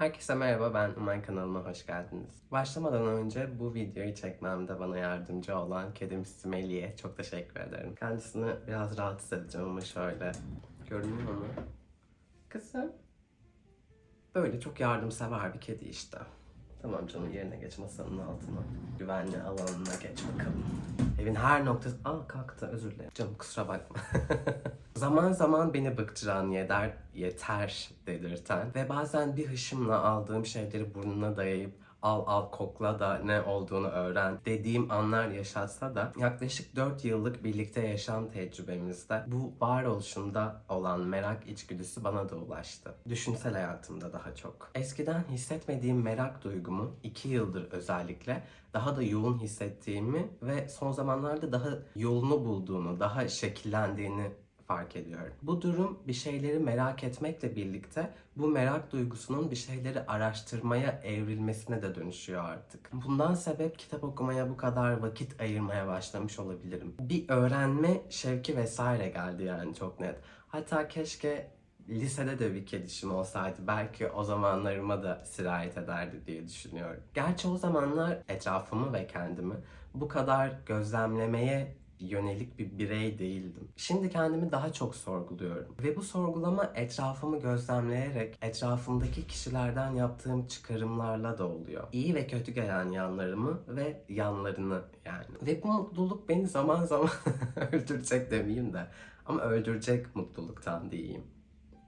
Herkese merhaba, ben Umay kanalıma hoş geldiniz. Başlamadan önce bu videoyu çekmemde bana yardımcı olan kedim Simeli'ye çok teşekkür ederim. Kendisini biraz rahatsız edeceğim ama şöyle görünüyor mu? Kızım. Böyle çok yardımsever bir kedi işte. Tamam canım yerine geç masanın altına. Güvenli alanına geç bakalım. Evin her noktası... Aa kalktı özür dilerim. Canım kusura bakma. zaman zaman beni bıktıran yeter, yeter dedirten ve bazen bir hışımla aldığım şeyleri burnuna dayayıp al al kokla da ne olduğunu öğren dediğim anlar yaşatsa da yaklaşık 4 yıllık birlikte yaşam tecrübemizde bu varoluşunda olan merak içgüdüsü bana da ulaştı. Düşünsel hayatımda daha çok. Eskiden hissetmediğim merak duygumu 2 yıldır özellikle daha da yoğun hissettiğimi ve son zamanlarda daha yolunu bulduğunu, daha şekillendiğini fark ediyorum. Bu durum bir şeyleri merak etmekle birlikte bu merak duygusunun bir şeyleri araştırmaya evrilmesine de dönüşüyor artık. Bundan sebep kitap okumaya bu kadar vakit ayırmaya başlamış olabilirim. Bir öğrenme şevki vesaire geldi yani çok net. Hatta keşke lisede de bir kedişim olsaydı belki o zamanlarıma da sirayet ederdi diye düşünüyorum. Gerçi o zamanlar etrafımı ve kendimi bu kadar gözlemlemeye yönelik bir birey değildim. Şimdi kendimi daha çok sorguluyorum. Ve bu sorgulama etrafımı gözlemleyerek etrafımdaki kişilerden yaptığım çıkarımlarla da oluyor. İyi ve kötü gelen yanlarımı ve yanlarını yani. Ve bu mutluluk beni zaman zaman öldürecek demeyeyim de ama öldürecek mutluluktan diyeyim.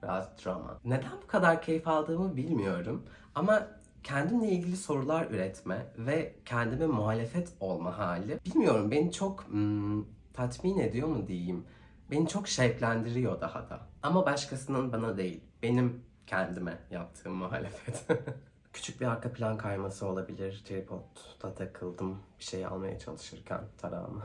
Biraz drama. Neden bu kadar keyif aldığımı bilmiyorum ama kendimle ilgili sorular üretme ve kendime muhalefet olma hali bilmiyorum beni çok hmm, tatmin ediyor mu diyeyim. Beni çok şevklendiriyor daha da. Ama başkasının bana değil, benim kendime yaptığım muhalefet. Küçük bir arka plan kayması olabilir. Tripod'da takıldım bir şey almaya çalışırken tarağımı.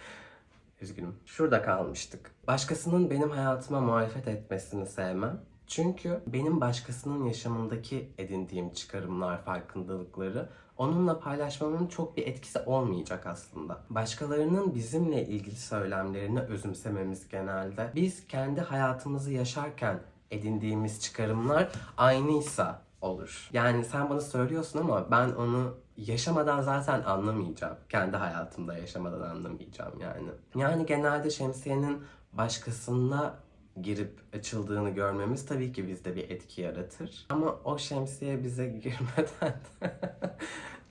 Üzgünüm. Şurada kalmıştık. Başkasının benim hayatıma muhalefet etmesini sevmem. Çünkü benim başkasının yaşamındaki edindiğim çıkarımlar, farkındalıkları onunla paylaşmamın çok bir etkisi olmayacak aslında. Başkalarının bizimle ilgili söylemlerini özümsememiz genelde biz kendi hayatımızı yaşarken edindiğimiz çıkarımlar aynıysa olur. Yani sen bana söylüyorsun ama ben onu yaşamadan zaten anlamayacağım. Kendi hayatımda yaşamadan anlamayacağım yani. Yani genelde şemsiyenin başkasına girip açıldığını görmemiz tabii ki bizde bir etki yaratır. Ama o şemsiye bize girmeden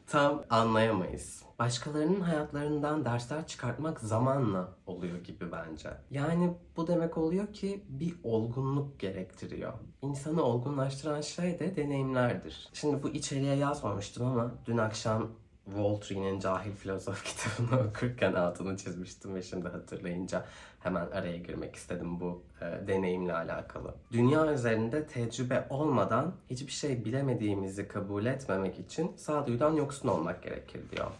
tam anlayamayız. Başkalarının hayatlarından dersler çıkartmak zamanla oluyor gibi bence. Yani bu demek oluyor ki bir olgunluk gerektiriyor. İnsanı olgunlaştıran şey de deneyimlerdir. Şimdi bu içeriğe yazmamıştım ama dün akşam Voltaire'nin Cahil Filozof kitabını okurken altını çizmiştim ve şimdi hatırlayınca hemen araya girmek istedim bu e, deneyimle alakalı. Dünya üzerinde tecrübe olmadan hiçbir şey bilemediğimizi kabul etmemek için sağduyudan yoksun olmak gerekir diyor.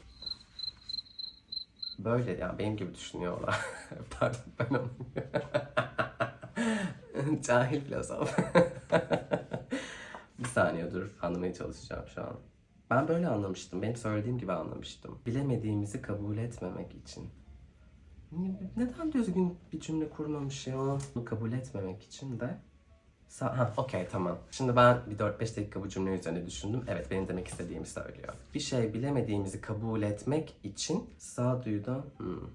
Böyle ya benim gibi düşünüyorlar. Pardon ben onu... Cahil filozof. bir saniye dur anlamaya çalışacağım şu an. Ben böyle anlamıştım. Benim söylediğim gibi anlamıştım. Bilemediğimizi kabul etmemek için. Neden düzgün bir cümle kurmamış ya? Bunu kabul etmemek için de Sa- ha, okey tamam. Şimdi ben bir 4-5 dakika bu cümle üzerine düşündüm. Evet benim demek istediğimi söylüyor. Bir şey bilemediğimizi kabul etmek için sağduyudan... Hmm.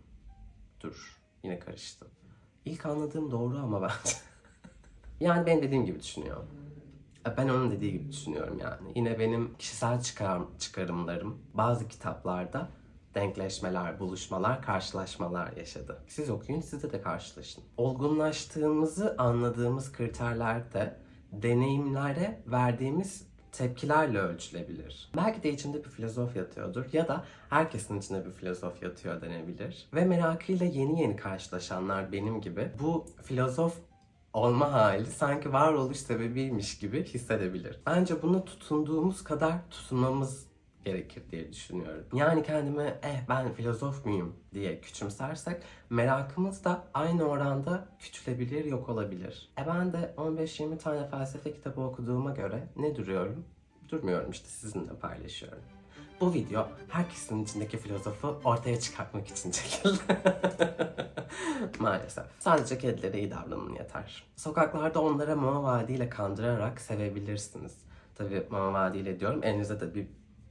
Dur. Yine karıştı. İlk anladığım doğru ama bence. yani ben dediğim gibi düşünüyor. Ben onun dediği gibi düşünüyorum yani. Yine benim kişisel çıkar, çıkarımlarım bazı kitaplarda denkleşmeler, buluşmalar, karşılaşmalar yaşadı. Siz okuyun, siz de karşılaşın. Olgunlaştığımızı anladığımız kriterler de deneyimlere verdiğimiz tepkilerle ölçülebilir. Belki de içinde bir filozof yatıyordur ya da herkesin içinde bir filozof yatıyor denebilir. Ve merakıyla yeni yeni karşılaşanlar benim gibi bu filozof olma hali sanki varoluş sebebiymiş gibi hissedebilir. Bence bunu tutunduğumuz kadar tutunmamız gerekir diye düşünüyorum. Yani kendime eh ben filozof muyum diye küçümsersek merakımız da aynı oranda küçülebilir, yok olabilir. E ben de 15-20 tane felsefe kitabı okuduğuma göre ne duruyorum? Durmuyorum işte sizinle paylaşıyorum. Bu video herkesin içindeki filozofu ortaya çıkartmak için çekildi. Maalesef. Sadece kedilere iyi davranın yeter. Sokaklarda onlara mama vaadiyle kandırarak sevebilirsiniz. Tabii mama vaadiyle diyorum. Elinizde de bir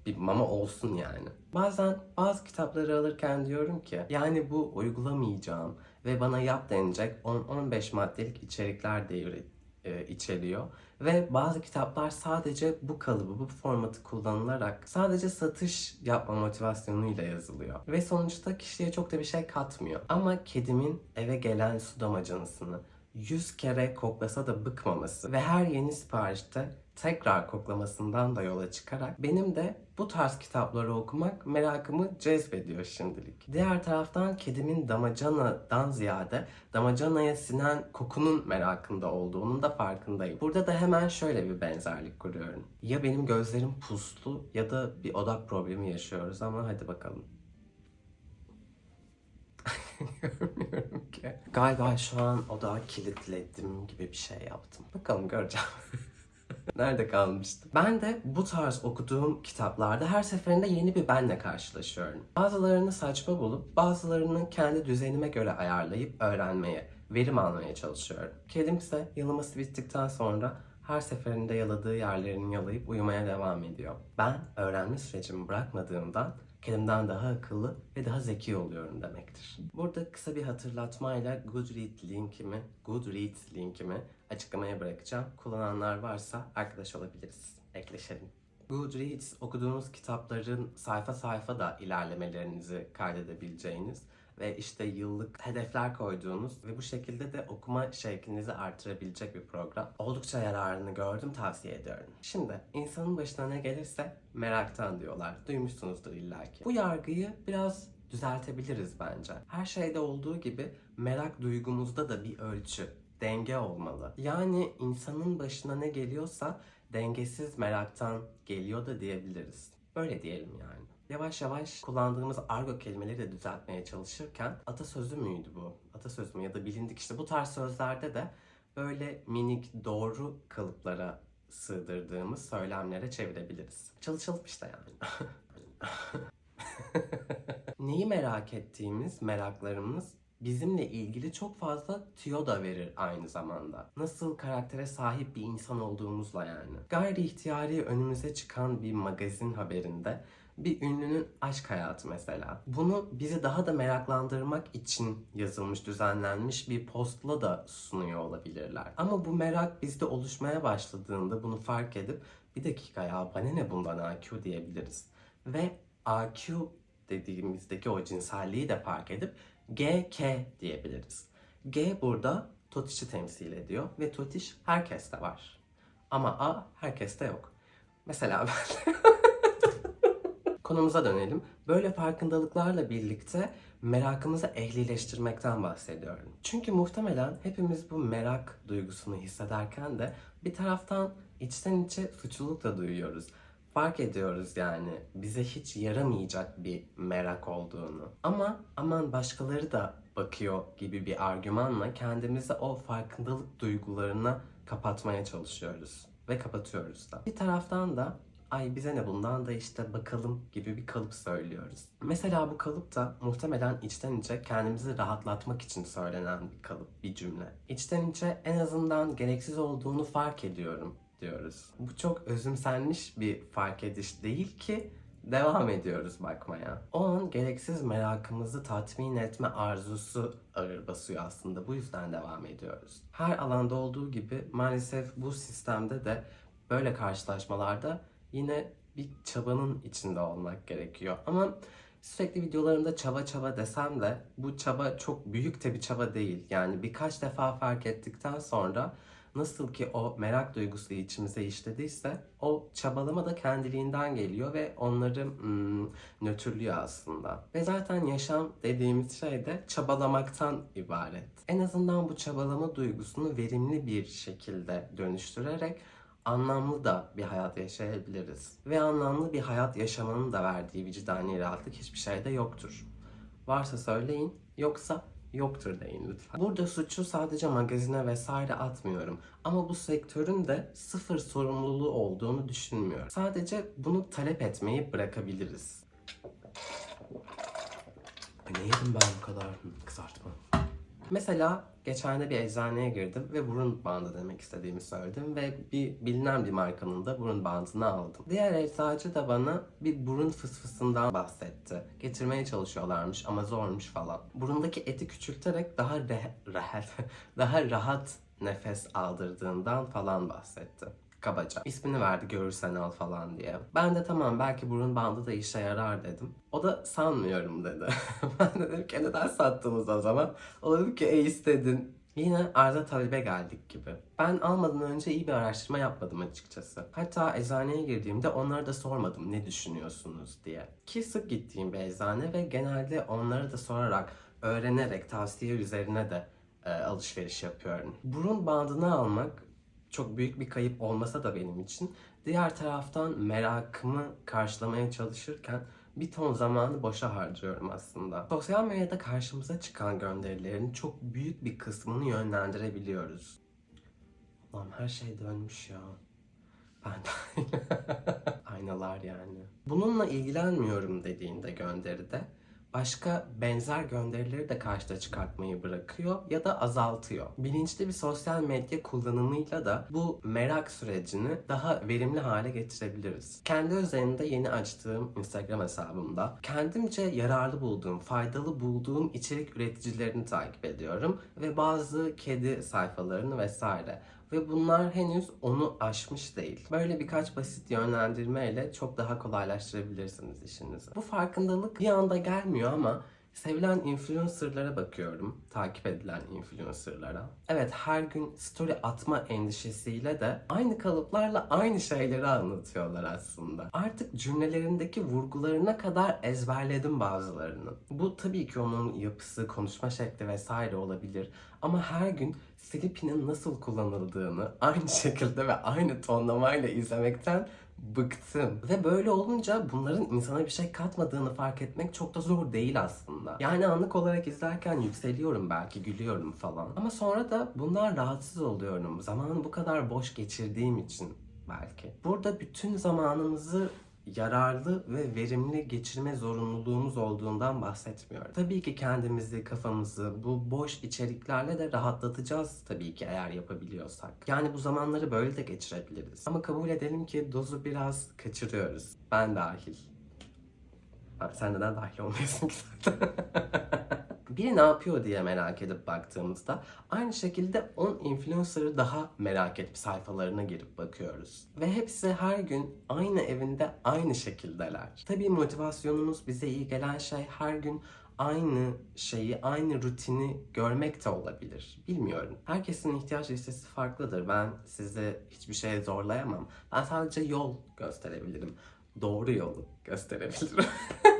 bir mama olsun yani. Bazen bazı kitapları alırken diyorum ki yani bu uygulamayacağım ve bana yap denilecek 10-15 maddelik içerikler de e, içeriyor. Ve bazı kitaplar sadece bu kalıbı, bu formatı kullanılarak sadece satış yapma motivasyonuyla yazılıyor. Ve sonuçta kişiye çok da bir şey katmıyor. Ama kedimin eve gelen su damacanasını 100 kere koklasa da bıkmaması ve her yeni siparişte tekrar koklamasından da yola çıkarak benim de bu tarz kitapları okumak merakımı cezbediyor şimdilik. Diğer taraftan kedimin damacanadan ziyade damacanaya sinen kokunun merakında olduğunun da farkındayım. Burada da hemen şöyle bir benzerlik kuruyorum. Ya benim gözlerim puslu ya da bir odak problemi yaşıyoruz ama hadi bakalım. Görmüyorum ki. Galiba şu an odağı kilitledim gibi bir şey yaptım. Bakalım göreceğim. Nerede kalmıştım? Ben de bu tarz okuduğum kitaplarda her seferinde yeni bir benle karşılaşıyorum. Bazılarını saçma bulup bazılarını kendi düzenime göre ayarlayıp öğrenmeye, verim almaya çalışıyorum. Kedim ise yalaması bittikten sonra her seferinde yaladığı yerlerini yalayıp uyumaya devam ediyor. Ben öğrenme sürecimi bırakmadığımdan kendimden daha akıllı ve daha zeki oluyorum demektir. Burada kısa bir hatırlatmayla Goodreads linkimi, Goodreads linkimi açıklamaya bırakacağım. Kullananlar varsa arkadaş olabiliriz. Ekleşelim. Goodreads okuduğunuz kitapların sayfa sayfa da ilerlemelerinizi kaydedebileceğiniz ve işte yıllık hedefler koyduğunuz ve bu şekilde de okuma şevkinizi artırabilecek bir program. Oldukça yararını gördüm, tavsiye ediyorum. Şimdi insanın başına ne gelirse meraktan diyorlar. Duymuşsunuzdur illaki. Bu yargıyı biraz düzeltebiliriz bence. Her şeyde olduğu gibi merak duygumuzda da bir ölçü, denge olmalı. Yani insanın başına ne geliyorsa dengesiz meraktan geliyor da diyebiliriz. Böyle diyelim yani. Yavaş yavaş kullandığımız argo kelimeleri de düzeltmeye çalışırken atasözü müydü bu? Atasözü mü ya da bilindik işte bu tarz sözlerde de böyle minik doğru kalıplara sığdırdığımız söylemlere çevirebiliriz. Çalışalım işte yani. Neyi merak ettiğimiz meraklarımız bizimle ilgili çok fazla tüyo da verir aynı zamanda. Nasıl karaktere sahip bir insan olduğumuzla yani. Gayri ihtiyari önümüze çıkan bir magazin haberinde bir ünlünün aşk hayatı mesela. Bunu bizi daha da meraklandırmak için yazılmış, düzenlenmiş bir postla da sunuyor olabilirler. Ama bu merak bizde oluşmaya başladığında bunu fark edip bir dakika ya bana ne bundan AQ diyebiliriz. Ve AQ dediğimizdeki o cinselliği de fark edip GK diyebiliriz. G burada totişi temsil ediyor ve totiş herkeste var. Ama A herkeste yok. Mesela ben Konumuza dönelim. Böyle farkındalıklarla birlikte merakımızı ehlileştirmekten bahsediyorum. Çünkü muhtemelen hepimiz bu merak duygusunu hissederken de bir taraftan içten içe suçluluk da duyuyoruz. Fark ediyoruz yani bize hiç yaramayacak bir merak olduğunu. Ama aman başkaları da bakıyor gibi bir argümanla kendimizi o farkındalık duygularına kapatmaya çalışıyoruz. Ve kapatıyoruz da. Bir taraftan da ay bize ne bundan da işte bakalım gibi bir kalıp söylüyoruz. Mesela bu kalıp da muhtemelen içten içe kendimizi rahatlatmak için söylenen bir kalıp, bir cümle. İçten içe en azından gereksiz olduğunu fark ediyorum diyoruz. Bu çok özümsenmiş bir fark ediş değil ki devam ediyoruz bakmaya. O an gereksiz merakımızı tatmin etme arzusu ağır basıyor aslında. Bu yüzden devam ediyoruz. Her alanda olduğu gibi maalesef bu sistemde de böyle karşılaşmalarda yine bir çabanın içinde olmak gerekiyor. Ama sürekli videolarımda çaba çaba desem de bu çaba çok büyük de bir çaba değil. Yani birkaç defa fark ettikten sonra nasıl ki o merak duygusu içimize işlediyse o çabalama da kendiliğinden geliyor ve onları hmm, nötrlüyor aslında. Ve zaten yaşam dediğimiz şey de çabalamaktan ibaret. En azından bu çabalama duygusunu verimli bir şekilde dönüştürerek anlamlı da bir hayat yaşayabiliriz. Ve anlamlı bir hayat yaşamanın da verdiği vicdani rahatlık hiçbir şeyde yoktur. Varsa söyleyin, yoksa yoktur deyin lütfen. Burada suçu sadece magazine vesaire atmıyorum. Ama bu sektörün de sıfır sorumluluğu olduğunu düşünmüyorum. Sadece bunu talep etmeyi bırakabiliriz. Ne yedim ben bu kadar kızartma? Mesela geçen de bir eczaneye girdim ve burun bandı demek istediğimi söyledim ve bir bilinen bir markanın da burun bandını aldım. Diğer eczacı da bana bir burun fısfısından bahsetti. Getirmeye çalışıyorlarmış ama zormuş falan. Burundaki eti küçülterek daha re- rahat, daha rahat nefes aldırdığından falan bahsetti kabaca. İsmini verdi görürsen al falan diye. Ben de tamam belki burun bandı da işe yarar dedim. O da sanmıyorum dedi. ben de dedim ki neden sattınız o zaman? O dedi ki e istedin. Yine arıza talebe geldik gibi. Ben almadan önce iyi bir araştırma yapmadım açıkçası. Hatta eczaneye girdiğimde onlara da sormadım ne düşünüyorsunuz diye. Ki sık gittiğim bir eczane ve genelde onlara da sorarak, öğrenerek, tavsiye üzerine de e, alışveriş yapıyorum. Burun bandını almak çok büyük bir kayıp olmasa da benim için diğer taraftan merakımı karşılamaya çalışırken bir ton zamanı boşa harcıyorum aslında. Sosyal medyada karşımıza çıkan gönderilerin çok büyük bir kısmını yönlendirebiliyoruz. Lan her şey dönmüş ya. Ben de Aynalar yani. Bununla ilgilenmiyorum dediğinde gönderide başka benzer gönderileri de karşıda çıkartmayı bırakıyor ya da azaltıyor. Bilinçli bir sosyal medya kullanımıyla da bu merak sürecini daha verimli hale getirebiliriz. Kendi özelinde yeni açtığım Instagram hesabımda kendimce yararlı bulduğum, faydalı bulduğum içerik üreticilerini takip ediyorum ve bazı kedi sayfalarını vesaire ve bunlar henüz onu aşmış değil. Böyle birkaç basit yönlendirmeyle çok daha kolaylaştırabilirsiniz işinizi. Bu farkındalık bir anda gelmiyor ama sevilen influencerlara bakıyorum. Takip edilen influencerlara. Evet her gün story atma endişesiyle de aynı kalıplarla aynı şeyleri anlatıyorlar aslında. Artık cümlelerindeki vurgularına kadar ezberledim bazılarını. Bu tabii ki onun yapısı, konuşma şekli vesaire olabilir. Ama her gün Sleepy'nin nasıl kullanıldığını aynı şekilde ve aynı tonlamayla izlemekten bıktım. Ve böyle olunca bunların insana bir şey katmadığını fark etmek çok da zor değil aslında. Yani anlık olarak izlerken yükseliyorum belki, gülüyorum falan. Ama sonra da bundan rahatsız oluyorum. Zamanı bu kadar boş geçirdiğim için belki. Burada bütün zamanımızı yararlı ve verimli geçirme zorunluluğumuz olduğundan bahsetmiyorum. Tabii ki kendimizi, kafamızı bu boş içeriklerle de rahatlatacağız tabii ki eğer yapabiliyorsak. Yani bu zamanları böyle de geçirebiliriz. Ama kabul edelim ki dozu biraz kaçırıyoruz. Ben dahil. Ha, sen neden dahil olmuyorsun ki zaten? Biri ne yapıyor diye merak edip baktığımızda aynı şekilde 10 influencer'ı daha merak edip sayfalarına girip bakıyoruz. Ve hepsi her gün aynı evinde aynı şekildeler. Tabii motivasyonumuz bize iyi gelen şey her gün aynı şeyi, aynı rutini görmek de olabilir. Bilmiyorum. Herkesin ihtiyaç listesi farklıdır. Ben size hiçbir şeye zorlayamam. Ben sadece yol gösterebilirim. Doğru yolu gösterebilirim.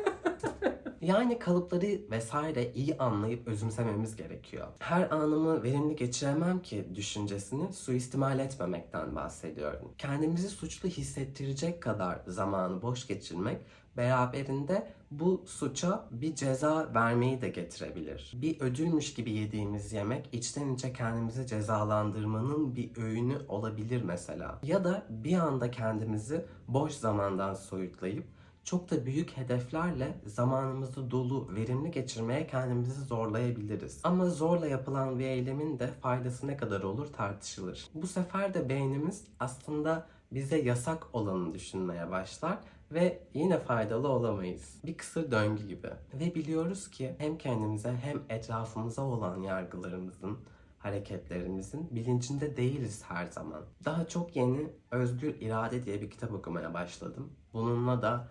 Yani kalıpları vesaire iyi anlayıp özümsememiz gerekiyor. Her anımı verimli geçiremem ki düşüncesini suistimal etmemekten bahsediyorum. Kendimizi suçlu hissettirecek kadar zamanı boş geçirmek beraberinde bu suça bir ceza vermeyi de getirebilir. Bir ödülmüş gibi yediğimiz yemek içten içe kendimizi cezalandırmanın bir öğünü olabilir mesela. Ya da bir anda kendimizi boş zamandan soyutlayıp çok da büyük hedeflerle zamanımızı dolu, verimli geçirmeye kendimizi zorlayabiliriz. Ama zorla yapılan bir eylemin de faydası ne kadar olur tartışılır. Bu sefer de beynimiz aslında bize yasak olanı düşünmeye başlar ve yine faydalı olamayız. Bir kısır döngü gibi. Ve biliyoruz ki hem kendimize hem etrafımıza olan yargılarımızın hareketlerimizin bilincinde değiliz her zaman. Daha çok yeni Özgür İrade diye bir kitap okumaya başladım. Bununla da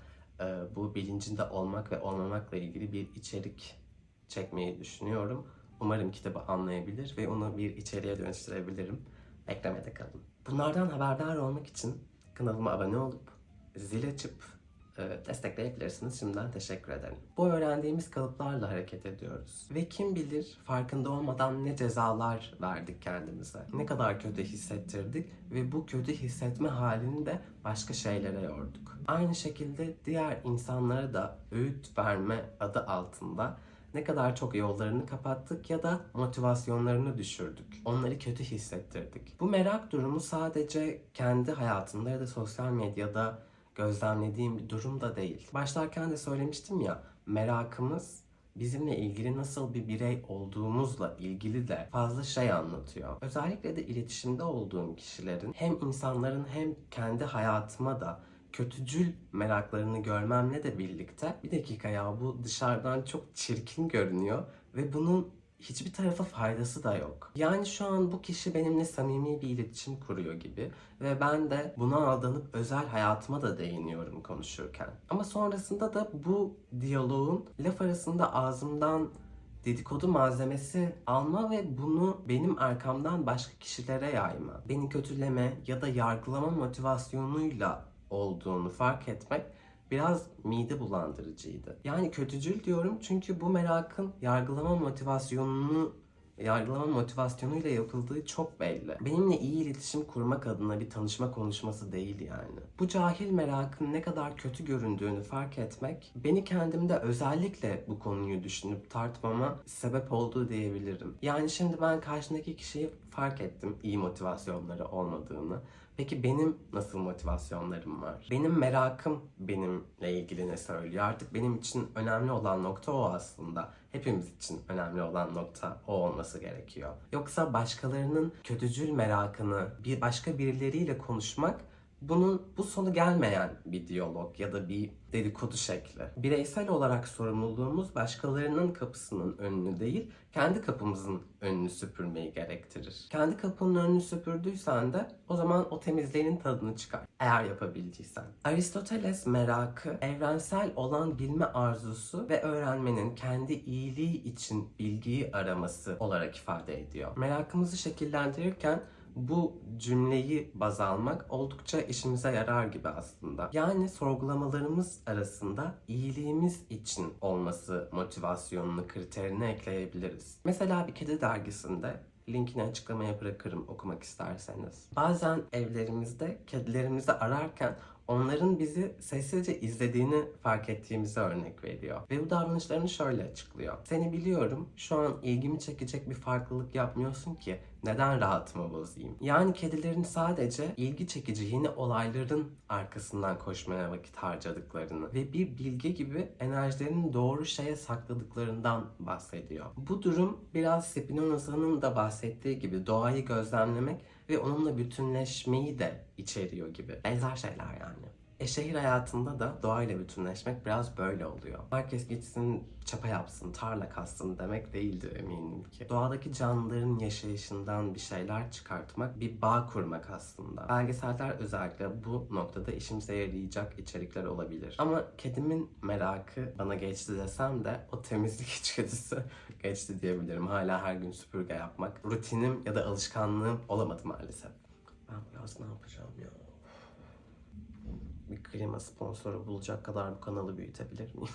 bu bilincinde olmak ve olmamakla ilgili bir içerik çekmeyi düşünüyorum. Umarım kitabı anlayabilir ve onu bir içeriğe dönüştürebilirim. Beklemede kalın. Bunlardan haberdar olmak için kanalıma abone olup zil açıp e, destekleyebilirsiniz. Şimdiden teşekkür ederim. Bu öğrendiğimiz kalıplarla hareket ediyoruz. Ve kim bilir farkında olmadan ne cezalar verdik kendimize. Ne kadar kötü hissettirdik ve bu kötü hissetme halini de başka şeylere yorduk. Aynı şekilde diğer insanlara da öğüt verme adı altında ne kadar çok yollarını kapattık ya da motivasyonlarını düşürdük. Onları kötü hissettirdik. Bu merak durumu sadece kendi hayatımda ya da sosyal medyada gözlemlediğim bir durum da değil. Başlarken de söylemiştim ya, merakımız bizimle ilgili nasıl bir birey olduğumuzla ilgili de fazla şey anlatıyor. Özellikle de iletişimde olduğum kişilerin hem insanların hem kendi hayatıma da kötücül meraklarını görmemle de birlikte bir dakika ya bu dışarıdan çok çirkin görünüyor ve bunun hiçbir tarafa faydası da yok. Yani şu an bu kişi benimle samimi bir iletişim kuruyor gibi ve ben de buna aldanıp özel hayatıma da değiniyorum konuşurken. Ama sonrasında da bu diyaloğun laf arasında ağzımdan dedikodu malzemesi alma ve bunu benim arkamdan başka kişilere yayma. Beni kötüleme ya da yargılama motivasyonuyla olduğunu fark etmek biraz mide bulandırıcıydı. Yani kötücül diyorum çünkü bu merakın yargılama motivasyonunu yargılama motivasyonuyla yapıldığı çok belli. Benimle iyi iletişim kurmak adına bir tanışma konuşması değil yani. Bu cahil merakın ne kadar kötü göründüğünü fark etmek beni kendimde özellikle bu konuyu düşünüp tartmama sebep oldu diyebilirim. Yani şimdi ben karşımdaki kişiyi fark ettim iyi motivasyonları olmadığını. Peki benim nasıl motivasyonlarım var? Benim merakım benimle ilgili ne söylüyor? Artık benim için önemli olan nokta o aslında. Hepimiz için önemli olan nokta o olması gerekiyor. Yoksa başkalarının kötücül merakını bir başka birileriyle konuşmak bunun bu sonu gelmeyen bir diyalog ya da bir dedikodu şekli. Bireysel olarak sorumluluğumuz başkalarının kapısının önünü değil, kendi kapımızın önünü süpürmeyi gerektirir. Kendi kapının önünü süpürdüysen de o zaman o temizliğinin tadını çıkar. Eğer yapabildiysen. Aristoteles merakı, evrensel olan bilme arzusu ve öğrenmenin kendi iyiliği için bilgiyi araması olarak ifade ediyor. Merakımızı şekillendirirken bu cümleyi baz almak oldukça işimize yarar gibi aslında. Yani sorgulamalarımız arasında iyiliğimiz için olması motivasyonunu, kriterini ekleyebiliriz. Mesela bir kedi dergisinde linkini açıklamaya bırakırım okumak isterseniz. Bazen evlerimizde kedilerimizi ararken onların bizi sessizce izlediğini fark ettiğimizi örnek veriyor. Ve bu davranışlarını şöyle açıklıyor. Seni biliyorum, şu an ilgimi çekecek bir farklılık yapmıyorsun ki neden rahatımı bozayım? Yani kedilerin sadece ilgi çekici yeni olayların arkasından koşmaya vakit harcadıklarını ve bir bilge gibi enerjilerini doğru şeye sakladıklarından bahsediyor. Bu durum biraz Spinoza'nın da bahsettiği gibi doğayı gözlemlemek ve onunla bütünleşmeyi de içeriyor gibi. Benzer şeyler yani. E şehir hayatında da doğayla bütünleşmek biraz böyle oluyor. Herkes gitsin çapa yapsın, tarla kassın demek değildir eminim ki. Doğadaki canlıların yaşayışından bir şeyler çıkartmak, bir bağ kurmak aslında. Belgeseller özellikle bu noktada işimize yarayacak içerikler olabilir. Ama kedimin merakı bana geçti desem de o temizlik içgüdüsü geçti diyebilirim. Hala her gün süpürge yapmak rutinim ya da alışkanlığım olamadı maalesef. Ben biraz ne yapacağım ya? Bir klima sponsoru bulacak kadar bu kanalı büyütebilir miyim?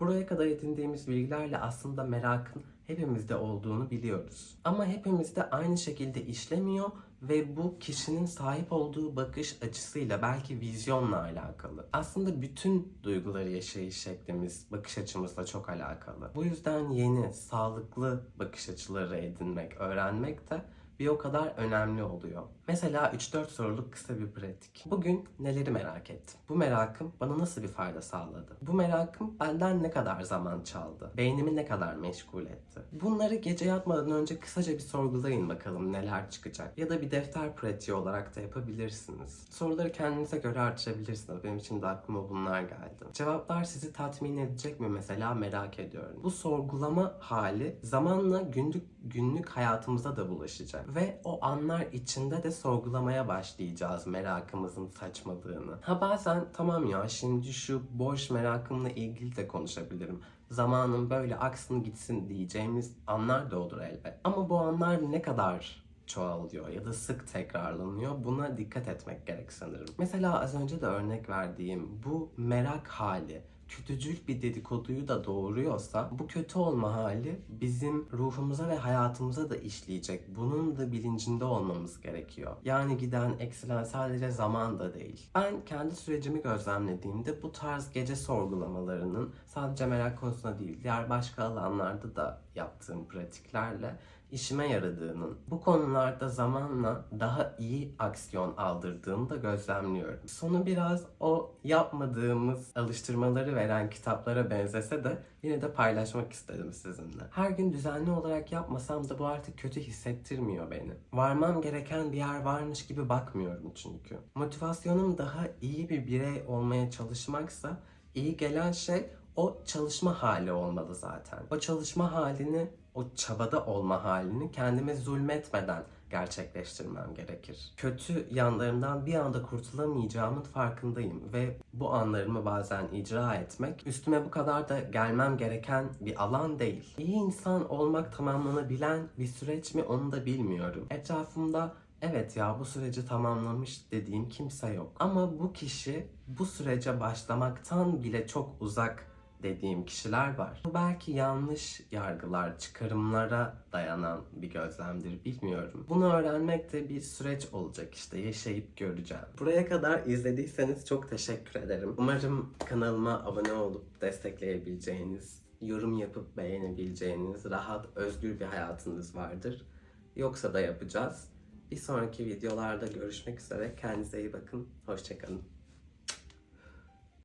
Buraya kadar edindiğimiz bilgilerle aslında merakın hepimizde olduğunu biliyoruz. Ama hepimizde aynı şekilde işlemiyor ve bu kişinin sahip olduğu bakış açısıyla belki vizyonla alakalı. Aslında bütün duyguları yaşayış şeklimiz, bakış açımızla çok alakalı. Bu yüzden yeni, sağlıklı bakış açıları edinmek, öğrenmek de bir o kadar önemli oluyor. Mesela 3-4 soruluk kısa bir pratik. Bugün neleri merak ettim? Bu merakım bana nasıl bir fayda sağladı? Bu merakım benden ne kadar zaman çaldı? Beynimi ne kadar meşgul etti? Bunları gece yatmadan önce kısaca bir sorgulayın bakalım neler çıkacak. Ya da bir defter pratiği olarak da yapabilirsiniz. Soruları kendinize göre artırabilirsiniz. Benim için de aklıma bunlar geldi. Cevaplar sizi tatmin edecek mi mesela merak ediyorum. Bu sorgulama hali zamanla günlük günlük hayatımıza da bulaşacak. Ve o anlar içinde de sorgulamaya başlayacağız merakımızın saçmalığını. Ha bazen tamam ya şimdi şu boş merakımla ilgili de konuşabilirim. Zamanın böyle aksın gitsin diyeceğimiz anlar da olur elbet. Ama bu anlar ne kadar çoğalıyor ya da sık tekrarlanıyor. Buna dikkat etmek gerek sanırım. Mesela az önce de örnek verdiğim bu merak hali kötücül bir dedikoduyu da doğuruyorsa bu kötü olma hali bizim ruhumuza ve hayatımıza da işleyecek. Bunun da bilincinde olmamız gerekiyor. Yani giden eksilen sadece zaman da değil. Ben kendi sürecimi gözlemlediğimde bu tarz gece sorgulamalarının sadece merak konusunda değil diğer başka alanlarda da yaptığım pratiklerle işime yaradığının, bu konularda zamanla daha iyi aksiyon aldırdığını da gözlemliyorum. Sonu biraz o yapmadığımız alıştırmaları veren kitaplara benzese de yine de paylaşmak istedim sizinle. Her gün düzenli olarak yapmasam da bu artık kötü hissettirmiyor beni. Varmam gereken bir yer varmış gibi bakmıyorum çünkü. Motivasyonum daha iyi bir birey olmaya çalışmaksa iyi gelen şey o çalışma hali olmalı zaten. O çalışma halini, o çabada olma halini kendime zulmetmeden gerçekleştirmem gerekir. Kötü yanlarımdan bir anda kurtulamayacağımın farkındayım ve bu anlarımı bazen icra etmek üstüme bu kadar da gelmem gereken bir alan değil. İyi insan olmak tamamlanabilen bir süreç mi onu da bilmiyorum. Etrafımda evet ya bu süreci tamamlamış dediğim kimse yok. Ama bu kişi bu sürece başlamaktan bile çok uzak dediğim kişiler var. Bu belki yanlış yargılar, çıkarımlara dayanan bir gözlemdir bilmiyorum. Bunu öğrenmek de bir süreç olacak işte yaşayıp göreceğim. Buraya kadar izlediyseniz çok teşekkür ederim. Umarım kanalıma abone olup destekleyebileceğiniz, yorum yapıp beğenebileceğiniz, rahat, özgür bir hayatınız vardır. Yoksa da yapacağız. Bir sonraki videolarda görüşmek üzere. Kendinize iyi bakın. Hoşçakalın.